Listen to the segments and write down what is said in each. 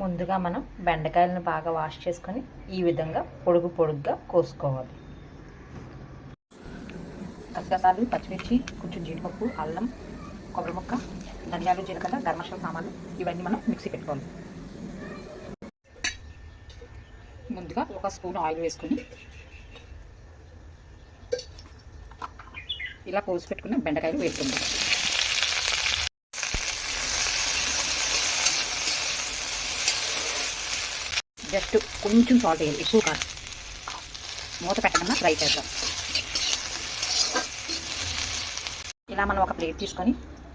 ముందుగా మనం బెండకాయలను బాగా వాష్ చేసుకొని ఈ విధంగా పొడుగు పొడుగ్గా కోసుకోవాలి. గసగసాలు పచ్చిమిర్చి కొంచెం జీడిపప్పు అల్లం కొబ్బరి ముక్క ధనియాలు జీలకర్ర గరం సామాన్లు ఇవన్నీ మనం మిక్సీ పెట్టుకోవాలి. ముందుగా ఒక స్పూన్ ఆయిల్ వేసుకొని ఇలా కోసి పెట్టుకున్న బెండకాయలు వేసుకుందాం. జస్ట్ కొంచెం సాల్ట్ వేయాలి ఎక్కువ కాదు. మూత పెట్టకుండా ఫ్రై చేద్దాం. ఇలా మనం ఒక ప్లేట్ తీసుకొని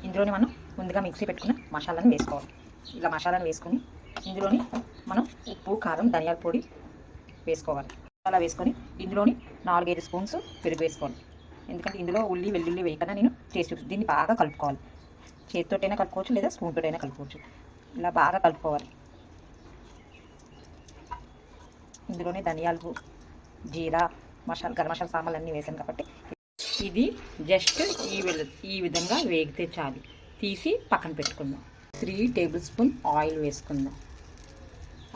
ఇందులోని మనం ముందుగా మిక్సీ పెట్టుకున్న మసాలాను వేసుకోవాలి. ఇలా మసాలాను వేసుకొని ఇందులోని మనం ఉప్పు కారం ధనియాల పొడి వేసుకోవాలి. అలా వేసుకొని ఇందులోని నాలుగైదు స్పూన్స్ పెరుగు వేసుకోవాలి. ఎందుకంటే ఇందులో ఉల్లి వెల్లుల్లి వేయకుండా నేను టేస్ట్ చూపిస్తాను దీన్ని బాగా కలుపుకోవాలి. చేతితోటైనా కలుపుకోవచ్చు లేదా స్పూన్తోటైనా కలుపుకోవచ్చు. ఇలా బాగా కలుపుకోవాలి. ఇందులోనే ధనియాలు జీరా మసాలా గరం మసాలా సామాన్లు అన్నీ వేసాను కాబట్టి ఇది జస్ట్ ఈ ఈ విధంగా వేగితే చాలు. తీసి పక్కన పెట్టుకుందాం. త్రీ టేబుల్ స్పూన్ ఆయిల్ వేసుకుందాం.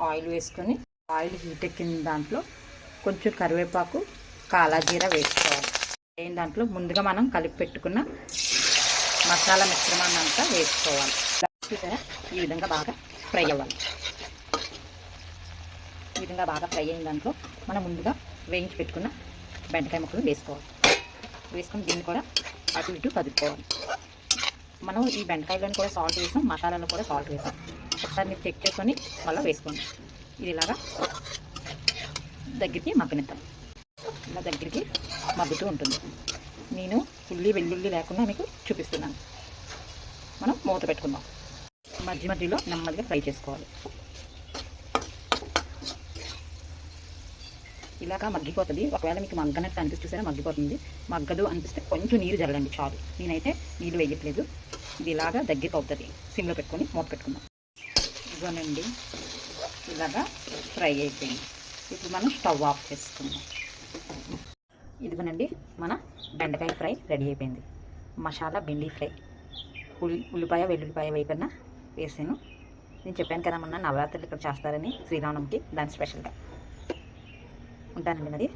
ఆయిల్ వేసుకొని ఆయిల్ హీట్ ఎక్కిన దాంట్లో కొంచెం కరివేపాకు కాలాజీర వేసుకోవాలి. అయిన దాంట్లో ముందుగా మనం కలిపి పెట్టుకున్న మసాలా మిశ్రమాన్ని అంతా వేసుకోవాలి. చూసారా? ఈ విధంగా బాగా ఫ్రై అవ్వాలి. విధంగా బాగా ఫ్రై అయిన దాంట్లో మనం ముందుగా వేయించి పెట్టుకున్న బెండకాయ ముక్కలు వేసుకోవాలి. వేసుకుని దీన్ని కూడా అటు ఇటు కదుపుకోవాలి. మనం ఈ బెండకాయలను కూడా సాల్ట్ వేసాం మసాలాలో కూడా సాల్ట్ వేసాం. ఒకసారి మీరు చెక్ చేసుకొని మళ్ళీ వేసుకోండి. ఇది ఇలాగా దగ్గరికి మగ్గనిద్దాం. ఇలా దగ్గరికి మగ్గుతూ ఉంటుంది. నేను ఉల్లి వెల్లుల్లి లేకుండా మీకు చూపిస్తున్నాను. మనం మూత పెట్టుకుందాం. మధ్య మధ్యలో నెమ్మదిగా ఫ్రై చేసుకోవాలి. ఇలాగా మగ్గిపోతుంది. ఒకవేళ మీకు మగ్గనట్టు అనిపిస్తే సరే మగ్గిపోతుంది. మగ్గదు అనిపిస్తే కొంచెం నీరు జల్లండి చాలు. నేనైతే నీళ్ళు వేయట్లేదు. ఇది ఇలాగా దగ్గరికి అవుతుంది. సిమ్లో పెట్టుకొని మూత పెట్టుకుందాం. ఇదిగోనండి. ఇలాగా ఫ్రై అయిపోయింది. ఇప్పుడు మనం స్టవ్ ఆఫ్ చేసుకుందాం. ఇదిగోనండి మన బెండకాయ ఫ్రై రెడీ అయిపోయింది. మసాలా బెండి ఫ్రై. ఉల్లి ఉల్లిపాయ వెల్లుల్లిపాయ వేయకుండా వేసాను. నేను చెప్పాను కదా మొన్న నవరాత్రులు ఇక్కడ చేస్తారని శ్రీరామనవమికి దాని స్పెషల్గా. ఉంటానండి మరి.